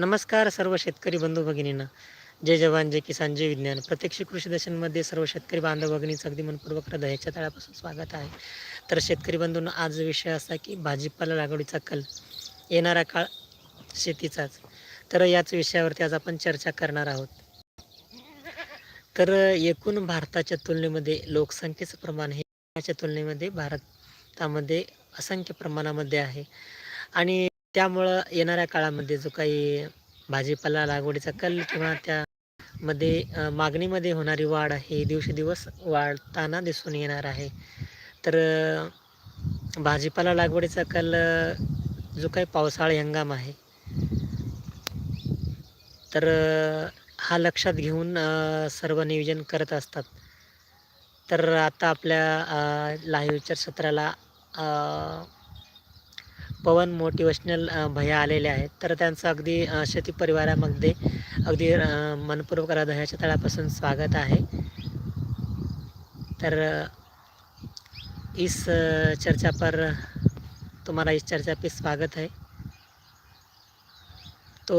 नमस्कार सर्व शेतकरी बंधू भगिनींना. जय जवान जय किसान जय विज्ञान. प्रत्यक्ष कृषी दर्शनमध्ये सर्व शेतकरी बांधव भगिनीचं अगदी मनपूर्वक हृदयाच्या तळापासून स्वागत आहे. तर शेतकरी बंधूंना आज विषय असा की भाजीपाला लागवडीचा कल. येणारा काळ शेतीचाच. तर याच विषयावरती आज आपण चर्चा करणार आहोत. तर एकूण भारताच्या तुलनेमध्ये लोकसंख्येचं प्रमाण हे तुलनेमध्ये भारतामध्ये असंख्य प्रमाणामध्ये आहे. आणि त्यामुळं येणाऱ्या काळामध्ये जो काही भाजीपाला लागवडीचा कल किंवा त्यामध्ये मागणीमध्ये होणारी वाढ ही दिवसेदिवस वाढताना दिसून येणार आहे. तर भाजीपाला लागवडीचा कल जो काही पावसाळी हंगाम आहे तर हा लक्षात घेऊन सर्व नियोजन करत असतात. तर आता आपल्या लाईव्ह विचार सत्राला पवन मोटिवेशनल भया आलेले आहेत. तर त्यांचं अगदी शेती परिवारामध्ये अगदी मनपूर्वक हृदयाच्या तळापासून स्वागत आहे. तर इस चर्चा पर तुम्हारा इस चर्चा पे स्वागत है. तो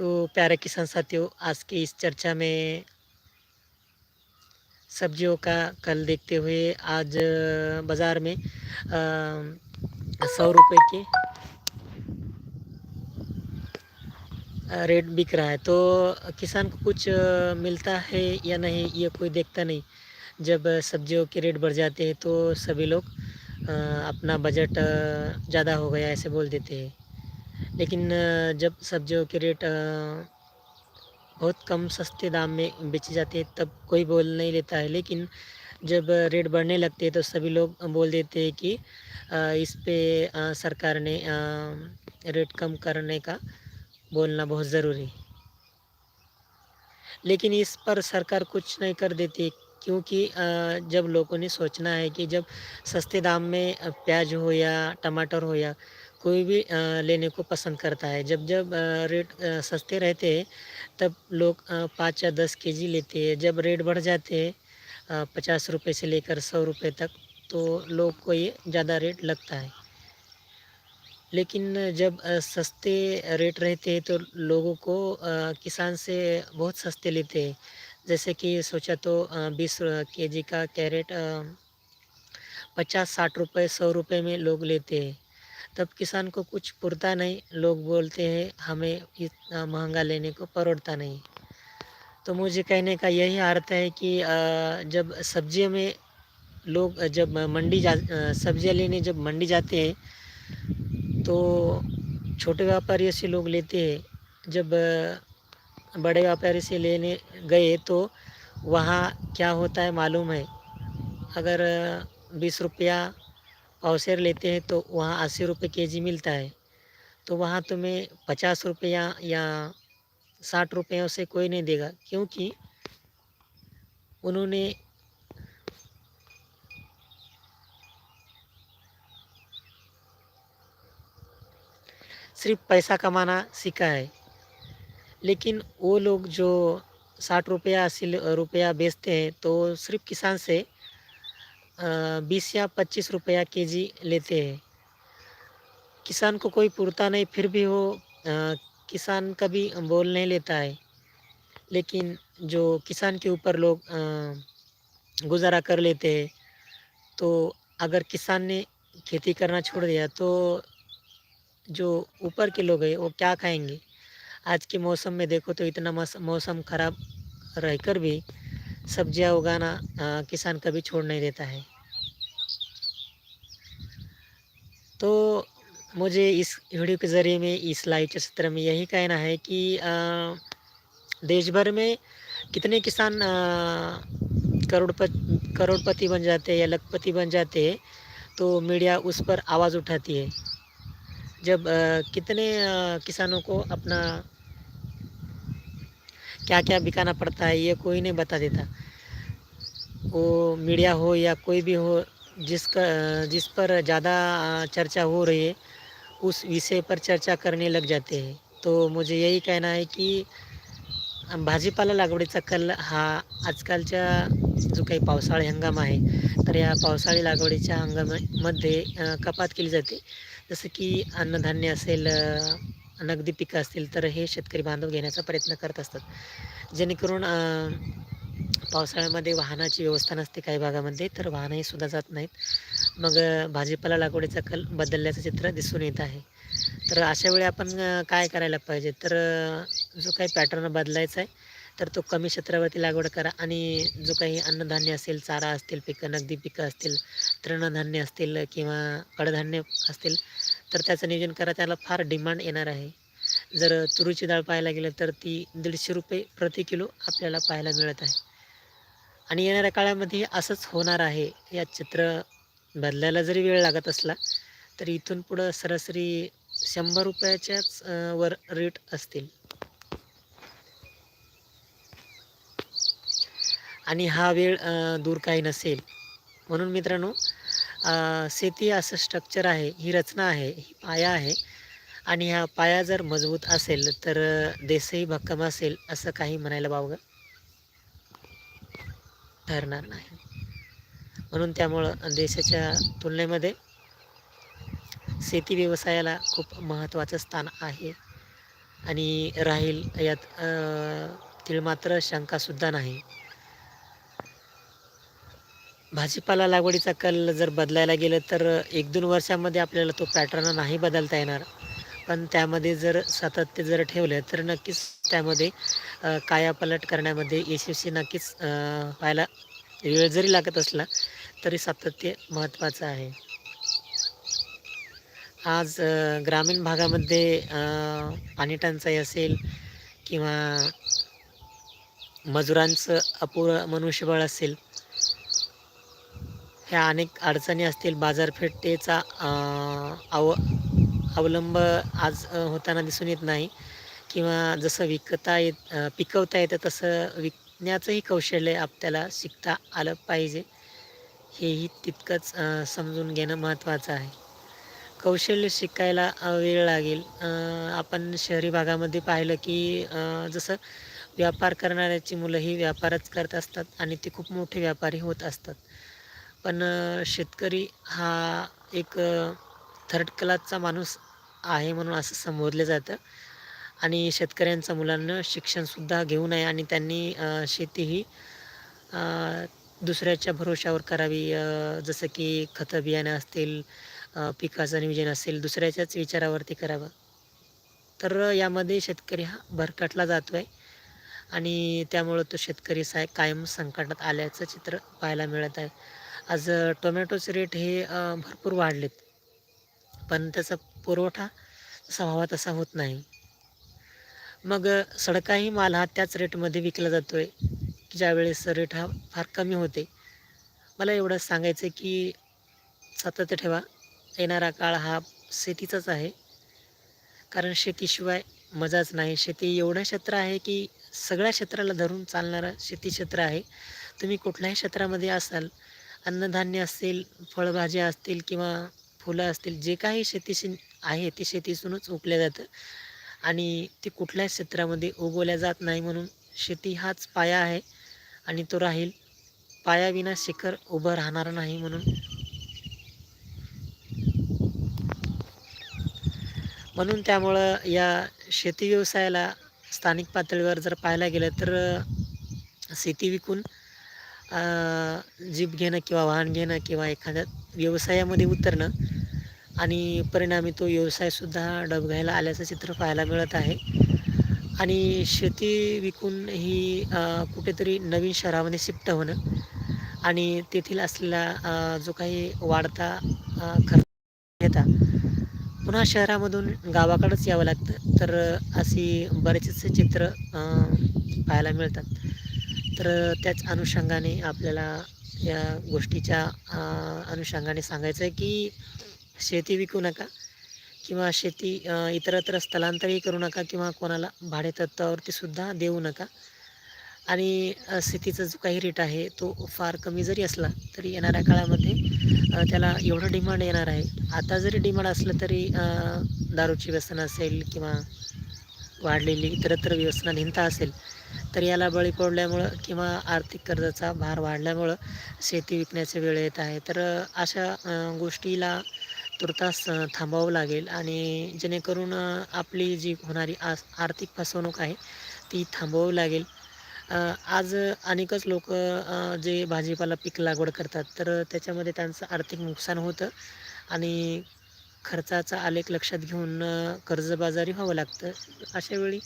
तो प्यारे किसान साथियों, आज की इस चर्चा में सब्जियों का कल देखते हुए आज बाज़ार में सौ रुपये के रेट बिक रहा है। तो किसान को कुछ मिलता है या नहीं, ये कोई देखता नहीं। जब सब्जियों के रेट बढ़ जाते हैं तो सभी लोग अपना बजट ज़्यादा हो गया, ऐसे बोल देते हैं। लेकिन जब सब्जियों के रेट बहुत कम सस्ते दाम में बेची जाती है, तब कोई बोल नहीं लेता है। लेकिन जब रेट बढ़ने लगते हैं तो सभी लोग बोल देते हैं कि इस पे सरकार ने रेट कम करने का बोलना बहुत ज़रूरी लेकिन इस पर सरकार कुछ नहीं कर देती, क्योंकि जब लोगों ने सोचना है कि जब सस्ते दाम में प्याज हो या टमाटर हो या कोई भी लेने को पसंद करता है। जब जब रेट सस्ते रहते हैं, तब लोग पाँच या दस केजी लेते हैं। जब रेट बढ़ जाते हैं पचास रुपये से लेकर सौ रुपये तक तो लोग को ये ज़्यादा रेट लगता है। लेकिन जब सस्ते रेट रहते हैं तो लोगों को किसान से बहुत सस्ते लेते हैं। जैसे कि सोचा तो बीस के जी का कैरेट पचास, साठ रुपये सौ रुपये में लोग लेते हैं। तब किसान को कुछ पुरता नहीं। लोग बोलते हैं, हमें इतना महँगा लेने को परोड़ता नहीं। तो मुझे कहने का यही अर्थ है कि जब सब्जियों में लोग, जब मंडी जा सब्ज़ियाँ लेने जब मंडी जाते हैं तो छोटे व्यापारियों से लोग लेते हैं। जब बड़े व्यापारी से लेने गए तो वहाँ क्या होता है मालूम है? अगर बीस रुपया पावशेर लेते हैं तो वहाँ अस्सी रुपये के जी मिलता है। तो वहाँ तुम्हें पचास रुपया या साठ रुपयों से कोई नहीं देगा, क्योंकि उन्होंने सिर्फ़ पैसा कमाना सीखा है। लेकिन वो लोग जो साठ रुपया, अस्सी रुपया बेचते हैं तो सिर्फ़ किसान से बीस या पच्चीस रुपया के जी लेते हैं। किसान को कोई पुरता नहीं, फिर भी वो किसान कभी बोल नहीं लेता है। लेकिन जो किसान के ऊपर लोग गुजारा कर लेते हैं तो अगर किसान ने खेती करना छोड़ दिया तो जो ऊपर के लोग हैं, वो क्या खाएँगे? आज के मौसम में देखो तो इतना मौसम खराब रहकर भी सब्ज़ियाँ उगाना अ, किसान कभी छोड़ नहीं देता है। तो मुझे इस वीडियो के ज़रिए में इस लाइव चित्र में यही कहना है कि अ, देश भर में कितने किसान करोड़पति करोड़पति बन जाते हैं या लखपति बन जाते हैं तो मीडिया उस पर आवाज़ उठाती है। जब अ, कितने अ, किसानों को अपना क्या क्या बिकाना पड़ता है ये कोई नहीं बता देता। वो मीडिया हो या कोई भी हो जिसका जिस पर ज़्यादा चर्चा हो रही है उस विषय पर चर्चा करने लग जाते हैं। तो मुझे यही कहना है कि भाजीपाला लागवडीचा कल हा आजकालच्या जो काही पावसाळी हंगाम आहे तर या पावसाळी लागवडीच्या हंगामामध्ये कपात केली जाते. जसं की अन्नधान्य असेल नगदी पिकं असतील तर हे शेतकरी बांधव घेण्याचा प्रयत्न करत असतात. जेणेकरून पावसाळ्यामध्ये वाहनाची व्यवस्था नसते काही भागामध्ये तर वाहनही सुद्धा जात नाहीत. मग भाजीपाला लागवडीचा कल बदलल्याचं चित्र दिसून येत आहे. तर अशा वेळी आपण काय करायला पाहिजे? तर जो काही पॅटर्न बदलायचा आहे तर तो कमी क्षेत्रावरती लागवड करा आणि जो काही अन्नधान्य असेल चारा असतील पिकं नगदी पिकं असतील तृणधान्य असतील किंवा कडधान्य असतील तर त्याचं नियोजन करा. त्याला फार डिमांड येणार आहे. जर तुरीची डाळ पाहायला गेलं तर ती दीडशे रुपये प्रति किलो आपल्याला पाहायला मिळत आहे. आणि येणाऱ्या काळामध्ये असंच होणार आहे या चित्र बदलायला जरी वेळ लागत असला तरी इथून पुढं सरासरी शंभर रुपयाच्याच वर रेट असतील. आणि हा वेळ दूर काही नसेल. म्हणून मित्रांनो शेती असं स्ट्रक्चर आहे ही रचना आहे ही पाया आहे. आणि हा पाया जर मजबूत असेल तर देसही देशही भक्कम असेल असं काही म्हणायला वावगं ठरणार नाही. म्हणून त्यामुळं देशाच्या तुलनेमध्ये शेती व्यवसायाला खूप महत्त्वाचं स्थान आहे. आणि राहील यात अ, तीळमात्र शंकासुद्धा नाही. भाजीपाला लागवडीचा कल जर बदलायला गेलं तर एक दोन वर्षामध्ये आपल्याला तो पॅटर्न नाही बदलता येणार. पण त्यामध्ये जर सातत्य जर ठेवलं तर नक्कीच त्यामध्ये कायापलट करण्यामध्ये यशस्वी नक्कीच व्हायला वेळ जरी लागत असला तरी सातत्य महत्त्वाचं आहे. आज ग्रामीण भागामध्ये पाणी टंचाई असेल किंवा मजुरांचं अपुरं मनुष्यबळ असेल ह्या अनेक अडचणी असतील बाजारपेठेचा अव अवलंब आज होताना दिसून येत नाही. किंवा जसं विकता येत पिकवता येतं तसं विकण्याचंही कौशल्य आपल्याला शिकता आलं पाहिजे. हेही तितकंच समजून घेणं महत्त्वाचं आहे. कौशल्य शिकायला वेळ लागेल. आपण शहरी भागामध्ये पाहिलं की जसं व्यापार करणाऱ्याची मुलंही व्यापारच करत असतात आणि ते खूप मोठे व्यापारी होत असतात. पण शेतकरी हा एक थर्ड क्लासचा माणूस आहे म्हणून असं संबोधलं जातं. आणि शेतकऱ्यांच्या मुलांना शिक्षणसुद्धा घेऊ नये आणि त्यांनी शेती ही दुसऱ्याच्या भरोशावर करावी. जसं की खतं बियाणं असतील पिकाचं नियोजन असेल दुसऱ्याच्याच विचारावरती करावं. तर यामध्ये शेतकरी हा भरकटला जातो आहे आणि त्यामुळं तो शेतकरी साय कायम संकटात आल्याचं चित्र पाहायला मिळत आहे. आज टोमॅटोचे रेट हे भरपूर वाढलेत. पण त्याचा पुरवठा जसा व्हावा तसा होत नाही. मग सडकाही माल हा त्याच रेटमध्ये विकला जातो आहे की ज्यावेळेस रेट हा फार कमी होते. मला एवढं सांगायचं आहे की सातत्य ठेवा येणारा काळ हा शेतीचाच आहे. कारण शेतीशिवाय मजाच नाही. शेती एवढं क्षेत्र आहे की सगळ्या क्षेत्राला धरून चालणारं शेती क्षेत्र आहे. तुम्ही कुठल्याही क्षेत्रामध्ये असाल अन्नधान्य असतील फळभाज्या असतील किंवा फुलं असतील जे काही शेतीशी आहे ते शेतीतूनच उगल्या जातं. आणि ते कुठल्याच क्षेत्रामध्ये उगवल्या जात नाही म्हणून शेती हाच पाया आहे आणि तो राहील. पायाविना शिखर उभं राहणार नाही म्हणून. म्हणून त्यामुळं या शेती व्यवसायाला स्थानिक पातळीवर जर पाहायला गेलं तर शेती विकून जीप घेणं किंवा वाहन घेणं किंवा एखाद्या व्यवसायामध्ये उतरणं आणि परिणामी तो व्यवसायसुद्धा डबघायला आल्याचं चित्र पाहायला मिळत आहे. आणि शेती विकून ही कुठेतरी नवीन शहरामध्ये शिफ्ट होणं आणि तेथील असलेला जो काही वाढता खर्च घेता पुन्हा शहरामधून गावाकडंच यावं लागतं. तर अशी बरेचसे चित्र पाहायला मिळतात. तर त्याच अनुषंगाने आपल्याला या गोष्टीच्या अनुषंगाने सांगायचं आहे की शेती विकू नका किंवा शेती इतरत्र स्थलांतरही करू नका किंवा कोणाला भाडेतत्त्वावरती सुद्धा देऊ नका. आणि शेतीचा जो काही रेट आहे तो फार कमी जरी असला तरी येणाऱ्या काळामध्ये त्याला एवढं डिमांड येणार आहे. आता जरी डिमांड असलं तरी दारूची व्यसन असेल किंवा वाढलेली इतरत्र व्यसनाधीनता असेल तर याला बळी पडल्यामुळं किंवा आर्थिक कर्जाचा भार वाढल्यामुळं शेती विकण्याचे वेळ येत आहे. तर अशा गोष्टीला तुर्तास थांबावं लागेल आणि जेणेकरून आपली जी होणारी आस आर्थिक फसवणूक आहे ती थांबवावी लागेल. आज अनेकच लोक जे भाजीपाला पीक लागवड करतात तर त्याच्यामध्ये त्यांचं आर्थिक नुकसान होतं आणि खर्चाचा आलेख लक्षात घेऊन कर्जबाजारी व्हावं लागतं. अशावेळी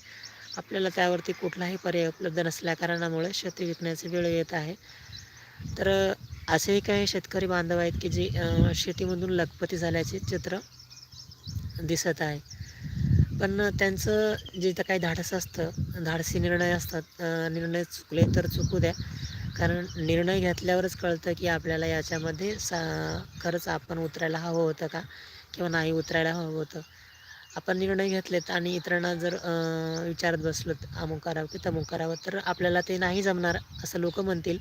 आपल्याला त्यावरती कुठलाही पर्याय उपलब्ध नसल्या कारणामुळे शेती विकण्याची वेळ येत आहे. तर असेही काही शेतकरी बांधव आहेत की जे शेतीमधून लखपती झाल्याचे चित्र दिसत आहे. पण त्यांचं जे तर काही धाडस असतं धाडसी निर्णय असतात निर्णय चुकले तर चुकू द्या. कारण निर्णय घेतल्यावरच कळतं की आपल्याला याच्यामध्ये सा खरंच आपण उतरायला हवं होतं का? किंवा नाही उतरायला हवं होतं. आपण निर्णय घेतलेत आणि इतरांना जर विचारत बसलो अमुक करावं की तमुक करावं तर आपल्याला ते नाही जमणार असं लोक म्हणतील.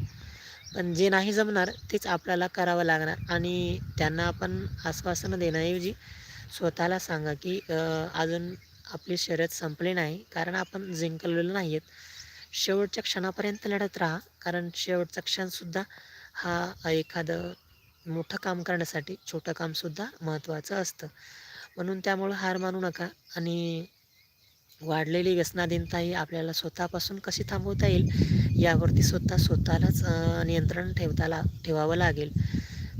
पण जे नाही जमणार तेच आपल्याला करावं लागणार. आणि त्यांना आपण आश्वासनं देण्याऐवजी स्वतःला सांगा की अजून आपली शर्यत संपली नाही कारण आपण जिंकलेलो नाही आहेत शेवटच्या क्षणापर्यंत लढत राहा कारण शेवटचा क्षणसुद्धा हा एखादं मोठं काम करण्यासाठी छोटं कामसुद्धा महत्त्वाचं असतं. म्हणून त्यामुळं हार मानू नका. आणि वाढलेली व्यसनाधीनताही आपल्याला स्वतःपासून कशी थांबवता येईल यावरती स्वतः स्वतःलाच नियंत्रण ठेवताला ठेवावं लागेल.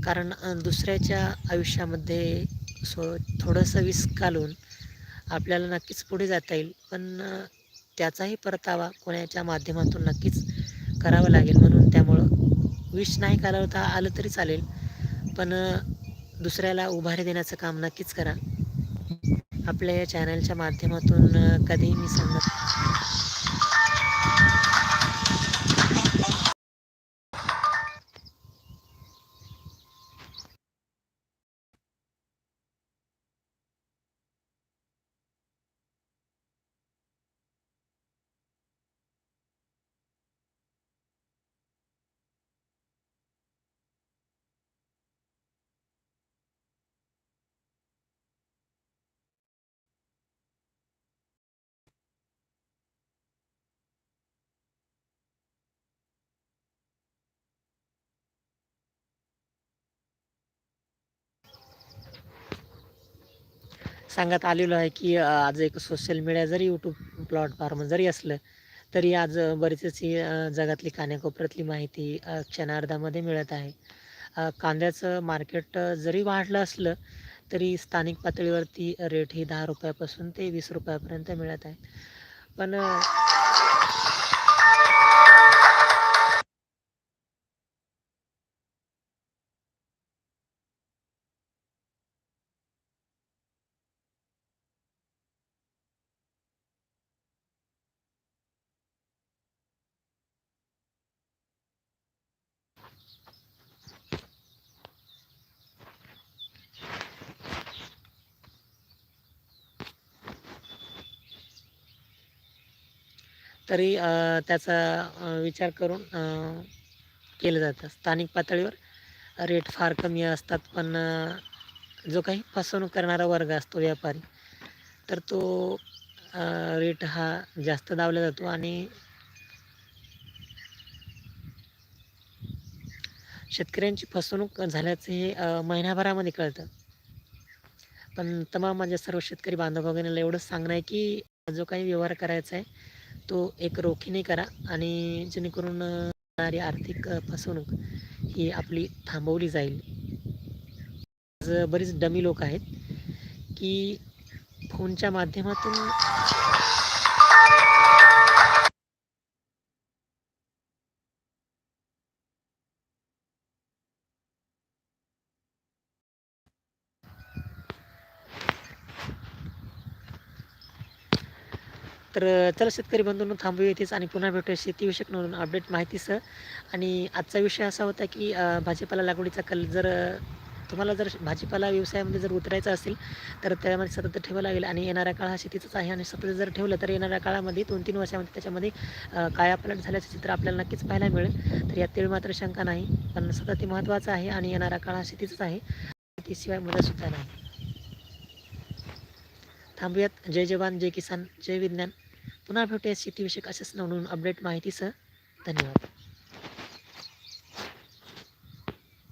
कारण दुसऱ्याच्या आयुष्यामध्ये स्व थोडंसं विष घालून आपल्याला नक्कीच पुढे जाता येईल. पण त्याचाही परतावा कोणाच्या माध्यमातून नक्कीच करावा लागेल. म्हणून त्यामुळं विष नाही घालवता आलं तरी चालेल. पण दुसऱ्याला उभारी देण्याचं काम नक्कीच करा. आपल्या या चॅनलच्या माध्यमातून कधीही मी सांगत सांगत आलेलो आहे की आज एक सोशल मीडिया जरी यूट्यूब प्लॅटफॉर्म जरी असलं तरी आज बरीचशी जगातली कान्याकोपऱ्यातली माहिती क्षणार्धामध्ये मिळत आहे. कांद्याचं मार्केट जरी वाढलं असलं तरी स्थानिक पातळीवरती रेट ही दहा रुपयापासून ते वीस रुपयापर्यंत मिळत आहे. पण तरी त्याचा विचार करून केलं जातं. स्थानिक पातळीवर रेट फार कमी असतात पण जो काही फसवणूक करणारा वर्ग असतो व्यापारी तर तो रेट हा जास्त दावला जातो आणि शेतकऱ्यांची फसवणूक झाल्याचं हे महिन्याभरामध्ये कळतं. पण तमाम माझ्या सर्व शेतकरी बांधव वगैरेला एवढंच सांगणं आहे की जो काही व्यवहार करायचा आहे तो एक रोखीने करा आणि जेणेकरून होणारी आर्थिक फसवणूक ही आपली थांबवली जाईल. आज बरीच डमी लोक आहेत की फोनच्या माध्यमातून तर चला शेतकरी बंधूंनो थांबू येतेच आणि पुन्हा भेटूया शेतीविषयक नवीन अपडेट माहितीसह. आणि आजचा विषय असा होता की भाजीपाला लागवडीचा कल जर तुम्हाला जर भाजीपाला व्यवसायामध्ये जर उतरायचं असेल तर त्यामध्ये सतत ठेवावं लागेल. आणि येणारा काळ हा शेतीचाच आहे आणि सतत जर ठेवलं तर येणाऱ्या काळामध्ये दोन तीन वर्षामध्ये त्याच्यामध्ये कायापलट झाल्याचं चित्र आपल्याला नक्कीच पाहायला मिळेल. तर यात तेवढी मात्र शंका नाही पण सतत ते महत्त्वाचं आहे आणि येणारा काळ हा शेतीचाच आहे. त्याशिवाय मदतसुद्धा नाही. थांबूयात. जय जवान जय किसान जय विज्ञान. पुन्हा भेटूया शेतीविषयक अशाच नवनवीन अपडेट माहितीसह. धन्यवाद.